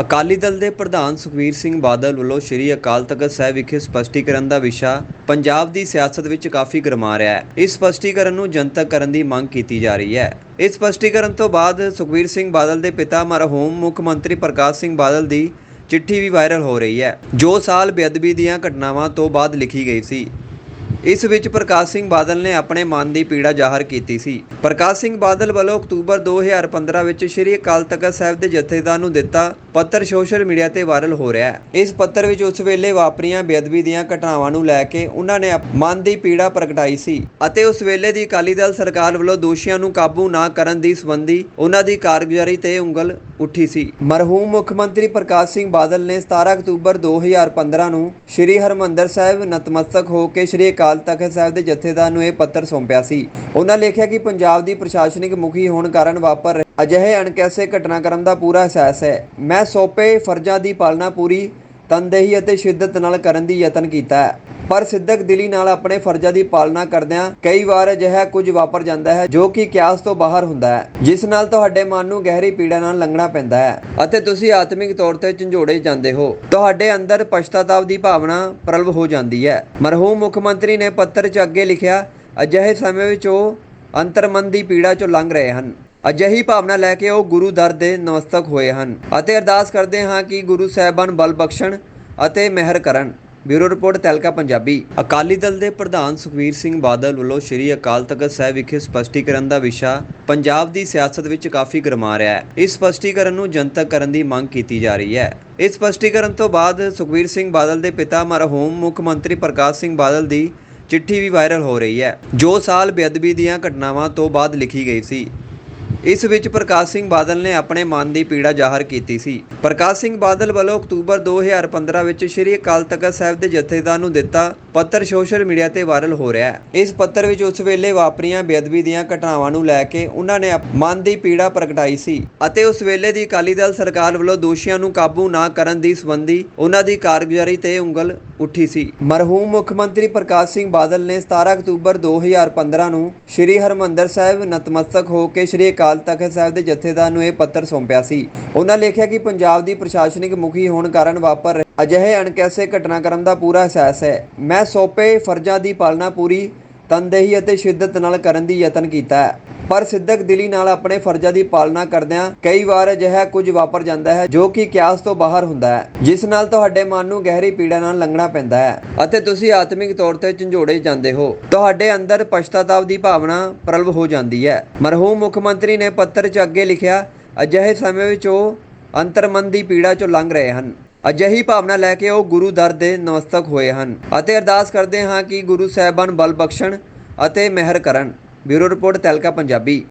ਅਕਾਲੀ ਦਲ ਦੇ ਪ੍ਰਧਾਨ ਸੁਖਬੀਰ ਸਿੰਘ ਬਾਦਲ ਵੱਲੋਂ ਸ੍ਰੀ ਅਕਾਲ ਤਖਤ ਸਾਹਿਬ ਵਿਖੇ ਸਪਸ਼ਟੀਕਰਨ ਦਾ ਵਿਸ਼ਾ ਪੰਜਾਬ ਦੀ ਸਿਆਸਤ ਵਿੱਚ ਕਾਫੀ ਗਰਮਾ ਰਿਹਾ ਹੈ। ਇਸ ਸਪਸ਼ਟੀਕਰਨ ਨੂੰ ਜਨਤਕ ਕਰਨ ਦੀ ਮੰਗ ਕੀਤੀ ਜਾ ਰਹੀ ਹੈ। ਇਸ ਸਪਸ਼ਟੀਕਰਨ ਤੋਂ ਬਾਅਦ ਸੁਖਬੀਰ ਸਿੰਘ ਬਾਦਲ ਦੇ ਪਿਤਾ ਮਰਹੂਮ ਮੁੱਖ ਮੰਤਰੀ ਪ੍ਰਕਾਸ਼ ਸਿੰਘ ਬਾਦਲ ਦੀ ਚਿੱਠੀ ਵੀ ਵਾਇਰਲ ਹੋ ਰਹੀ ਹੈ। ਜੋ ਸਾਲ ਬੇਅਦਬੀ ਦੀਆਂ ਘਟਨਾਵਾਂ ਤੋਂ ਬਾਅਦ ਲਿਖੀ ਗਈ ਸੀ। ਇਸ ਵਿੱਚ ਪ੍ਰਕਾਸ਼ ਸਿੰਘ ਬਾਦਲ ਨੇ ਆਪਣੇ ਮਨ ਦੀ ਪੀੜਾ ਜ਼ਾਹਰ ਕੀਤੀ ਸੀ। ਪ੍ਰਕਾਸ਼ ਸਿੰਘ ਬਾਦਲ ਵੱਲੋਂ ਅਕਤੂਬਰ 2015 ਵਿੱਚ ਸ੍ਰੀ ਅਕਾਲ ਤਖਤ ਸਾਹਿਬ ਦੇ ਜਥੇਦਾਰ ਨੂੰ ਦਿੱਤਾ ਪੱਤਰ ਸੋਸ਼ਲ ਮੀਡੀਆ ਤੇ ਵਾਇਰਲ ਹੋ ਰਿਹਾ ਹੈ। ਇਸ ਪੱਤਰ ਵਿੱਚ ਉਸ ਵੇਲੇ ਵਾਪਰੀਆਂ ਬੇਅਦਬੀ ਦੀਆਂ ਘਟਨਾਵਾਂ ਨੂੰ ਲੈ ਕੇ ਉਹਨਾਂ ਨੇ ਮਨ ਦੀ ਪੀੜਾ ਪ੍ਰਗਟਾਈ ਸੀ ਅਤੇ ਉਸ ਵੇਲੇ ਦੀ ਅਕਾਲੀ ਦਲ ਸਰਕਾਰ ਵੱਲੋਂ ਦੋਸ਼ੀਆਂ ਨੂੰ ਕਾਬੂ ਨਾ ਕਰਨ ਦੀ ਸੰਬੰਧੀ ਉਹਨਾਂ ਦੀ ਕਾਰਗੁਜ਼ਾਰੀ ਤੇ ਉਂਗਲ ਉੱਠੀ ਸੀ। ਮਰਹੂਮ ਮੁੱਖ ਮੰਤਰੀ ਪ੍ਰਕਾਸ਼ ਸਿੰਘ ਬਾਦਲ ਨੇ 17 ਅਕਤੂਬਰ 2015 ਨੂੰ ਸ੍ਰੀ ਹਰਮੰਦਰ ਸਾਹਿਬ ਨਤਮਸਤਕ ਹੋ ਕੇ ਸ੍ਰੀ ਅਕਾਲ ਤਖਤ ਸਾਹਿਬ ਦੇ ਜਥੇਦਾਰ ਨੂੰ ਇਹ ਪੱਤਰ ਸੌਂਪਿਆ ਸੀ। ਉਹਨਾਂ ਲਿਖਿਆ ਕਿ ਪੰਜਾਬ ਦੀ ਪ੍ਰਸ਼ਾਸਨਿਕ ਮੁਖੀ ਹੋਣ ਕਾਰਨ ਵਾਪਰ ਅਜਿਹੇ ਅਣਕੈਸੇ ਘਟਨਾਕ੍ਰਮ ਦਾ ਪੂਰਾ ਅਹਿਸਾਸ ਹੈ। ਮੈਂ ਸੌਂਪੇ ਫਰਜ਼ਾਂ ਦੀ ਪਾਲਣਾ ਪੂਰੀ ਤਨਦੇਹੀ ਅਤੇ ਸ਼ਿੱਦਤ ਨਾਲ ਕਰਨ ਦੀ ਯਤਨ ਕੀਤਾ ਹੈ। ਪਰ ਸਿੱਧਕ ਦਿਲੀ ਨਾਲ ਆਪਣੇ ਫਰਜ਼ਾਂ ਦੀ ਪਾਲਣਾ ਕਰਦਿਆਂ ਕਈ ਵਾਰ ਅਜਿਹਾ ਕੁਝ ਵਾਪਰ ਜਾਂਦਾ ਹੈ ਜੋ ਕਿ ਕਿਆਸ ਤੋਂ ਬਾਹਰ ਹੁੰਦਾ ਹੈ, ਜਿਸ ਨਾਲ ਤੁਹਾਡੇ ਮਨ ਨੂੰ ਗਹਿਰੀ ਪੀੜਾ ਨਾਲ ਲੰਘਣਾ ਪੈਂਦਾ ਹੈ ਅਤੇ ਤੁਸੀਂ ਆਤਮਿਕ ਤੌਰ ਤੇ ਝੰਜੋੜੇ ਜਾਂਦੇ ਹੋ। ਤੁਹਾਡੇ ਅੰਦਰ ਪਛਤਾਤਾਪ ਦੀ ਭਾਵਨਾ ਪ੍ਰਬਲ ਹੋ ਜਾਂਦੀ ਹੈ। ਮਰਹੂਮ ਮੁੱਖ ਮੰਤਰੀ ਨੇ ਪੱਤਰ 'ਚ ਅੱਗੇ ਲਿਖਿਆ, ਅਜਿਹੇ ਸਮੇਂ ਵਿੱਚ ਉਹ ਅੰਤਰਮਨ ਦੀ ਪੀੜਾ 'ਚੋਂ ਲੰਘ ਰਹੇ ਹਨ। ਅਜਿਹੀ ਭਾਵਨਾ ਲੈ ਕੇ ਉਹ ਗੁਰੂ ਦਰ ਦੇ ਨਮਸਤਕ ਹੋਏ ਹਨ ਅਤੇ ਅਰਦਾਸ ਕਰਦੇ ਹਾਂ ਕਿ ਗੁਰੂ ਸਾਹਿਬਾਨ ਬਲ ਬਖਸ਼ਣ ਅਤੇ ਮਿਹਰ ਕਰਨ। Bureau report Tehelka Punjabi. Akali Dal ਦੇ ਪ੍ਰਧਾਨ ਸੁਖਬੀਰ ਸਿੰਘ ਬਾਦਲ ਵੱਲੋਂ ਸ੍ਰੀ ਅਕਾਲ ਤਖਤ ਸਾਹਿਬ ਵਿਖੇ ਸਪਸ਼ਟੀਕਰਨ ਦਾ ਵਿਸ਼ਾ ਪੰਜਾਬ ਦੀ ਸਿਆਸਤ ਵਿੱਚ ਕਾਫੀ ਗਰਮਾ ਰਿਹਾ ਹੈ। ਇਸ ਸਪਸ਼ਟੀਕਰਨ ਨੂੰ ਜਨਤਕ ਕਰਨ ਦੀ ਮੰਗ ਕੀਤੀ ਜਾ ਰਹੀ ਹੈ। ਇਸ ਸਪਸ਼ਟੀਕਰਨ ਤੋਂ ਬਾਅਦ ਸੁਖਬੀਰ ਸਿੰਘ ਬਾਦਲ ਦੇ ਪਿਤਾ ਮਰਹੂਮ ਮੁੱਖ ਮੰਤਰੀ ਪ੍ਰਕਾਸ਼ ਸਿੰਘ ਬਾਦਲ ਦੀ ਚਿੱਠੀ ਵੀ ਵਾਇਰਲ ਹੋ ਰਹੀ ਹੈ। ਜੋ ਸਾਲ ਬੇਅਦਬੀ ਦੀਆਂ ਘਟਨਾਵਾਂ ਤੋਂ ਬਾਅਦ ਲਿਖੀ ਗਈ ਸੀ। ਇਸ ਵਿੱਚ ਪ੍ਰਕਾਸ਼ ਸਿੰਘ ਬਾਦਲ ਨੇ ਆਪਣੇ ਮਨ ਦੀ ਪੀੜਾ ਜ਼ਾਹਰ ਕੀਤੀ ਸੀ। ਪ੍ਰਕਾਸ਼ ਸਿੰਘ ਬਾਦਲ ਵੱਲੋਂ ਅਕਤੂਬਰ 2015 ਵਿੱਚ ਸ੍ਰੀ ਅਕਾਲ ਤਖਤ ਸਾਹਿਬ ਦੇ ਜਥੇਦਾਰ ਨੂੰ ਦਿੱਤਾ ਪੱਤਰ ਸੋਸ਼ਲ ਮੀਡੀਆ ਤੇ ਵਾਇਰਲ ਹੋ ਰਿਹਾ ਹੈ। ਇਸ ਪੱਤਰ ਵਿੱਚ ਉਸ ਵੇਲੇ ਵਾਪਰੀਆਂ ਬੇਅਦਬੀ ਦੀਆਂ ਘਟਨਾਵਾਂ ਨੂੰ ਲੈ ਕੇ ਉਹਨਾਂ ਨੇ ਮਨ ਦੀ ਪੀੜਾ ਪ੍ਰਗਟਾਈ ਸੀ ਅਤੇ ਉਸ ਵੇਲੇ ਦੀ ਅਕਾਲੀ ਦਲ ਸਰਕਾਰ ਵੱਲੋਂ ਦੋਸ਼ੀਆਂ ਨੂੰ ਕਾਬੂ ਨਾ ਕਰਨ ਦੀ ਸੰਬੰਧੀ ਉਹਨਾਂ ਦੀ ਕਾਰਗੁਜ਼ਾਰੀ ਤੇ ਉਂਗਲ ਉੱਠੀ ਸੀ। ਮਰਹੂਮ ਮੁੱਖ ਮੰਤਰੀ ਪ੍ਰਕਾਸ਼ ਸਿੰਘ ਬਾਦਲ ਨੇ 17 ਅਕਤੂਬਰ 2015 ਨੂੰ ਸ੍ਰੀ ਹਰਮੰਦਰ ਸਾਹਿਬ ਨਤਮਸਤਕ ਹੋ ਕੇ ਸ੍ਰੀ ਅਕਾਲ ਤਖਤ ਸਾਹਿਬ ਦੇ ਜਥੇਦਾਰ ਨੂੰ ਇਹ ਪੱਤਰ ਸੌਂਪਿਆ ਸੀ। ਉਹਨਾਂ ਲਿਖਿਆ ਕਿ ਪੰਜਾਬ ਦੀ ਪ੍ਰਸ਼ਾਸਨਿਕ ਮੁਖੀ ਹੋਣ ਕਾਰਨ ਵਾਪਰ ਅਜਿਹੇ ਅਣਕੈਸੇ ਘਟਨਾਕ੍ਰਮ ਦਾ ਪੂਰਾ ਅਹਿਸਾਸ ਹੈ। ਮੈਂ ਸੌਂਪੇ ਫਰਜ਼ਾਂ ਦੀ ਪਾਲਣਾ ਪੂਰੀ ਤਨਦੇਹੀ ਅਤੇ ਸ਼ਿੱਦਤ ਨਾਲ ਕਰਨ ਦੀ ਯਤਨ ਕੀਤਾ ਹੈ। ਪਰ ਸਿੱਧਕ ਦਿਲੀ ਨਾਲ ਆਪਣੇ ਫਰਜ਼ਾਂ ਦੀ ਪਾਲਣਾ ਕਰਦਿਆਂ ਕਈ ਵਾਰ ਅਜਿਹਾ ਕੁਝ ਵਾਪਰ ਜਾਂਦਾ ਹੈ ਜੋ ਕਿ ਕਿਆਸ ਤੋਂ ਬਾਹਰ ਹੁੰਦਾ ਹੈ, ਜਿਸ ਨਾਲ ਤੁਹਾਡੇ ਮਨ ਨੂੰ ਗਹਿਰੀ ਪੀੜਾ ਨਾਲ ਲੰਘਣਾ ਪੈਂਦਾ ਹੈ ਅਤੇ ਤੁਸੀਂ ਆਤਮਿਕ ਤੌਰ ਤੇ ਝੰਜੋੜੇ ਜਾਂਦੇ ਹੋ। ਤੁਹਾਡੇ ਅੰਦਰ ਪਛਤਾਤਾਪ ਦੀ ਭਾਵਨਾ ਪ੍ਰਬਲ ਹੋ ਜਾਂਦੀ ਹੈ। ਮਰਹੂਮ ਮੁੱਖ ਮੰਤਰੀ ਨੇ ਪੱਤਰ 'ਚ ਅੱਗੇ ਲਿਖਿਆ, ਅਜਿਹੇ ਸਮੇਂ ਵਿੱਚ ਉਹ ਅੰਤਰਮਨ ਦੀ ਪੀੜਾ 'ਚੋਂ ਲੰਘ ਰਹੇ ਹਨ। ਅਜਿਹੀ ਭਾਵਨਾ ਲੈ ਕੇ ਉਹ ਗੁਰੂ ਦਰ ਦੇ ਨਮਸਤਕ ਹੋਏ ਹਨ ਅਤੇ ਅਰਦਾਸ ਕਰਦੇ ਹਾਂ ਕਿ ਗੁਰੂ ਸਾਹਿਬਾਨ ਬਲ ਬਖਸ਼ਣ ਅਤੇ ਮਿਹਰ ਕਰਨ। Bureau report Tehelka Punjabi.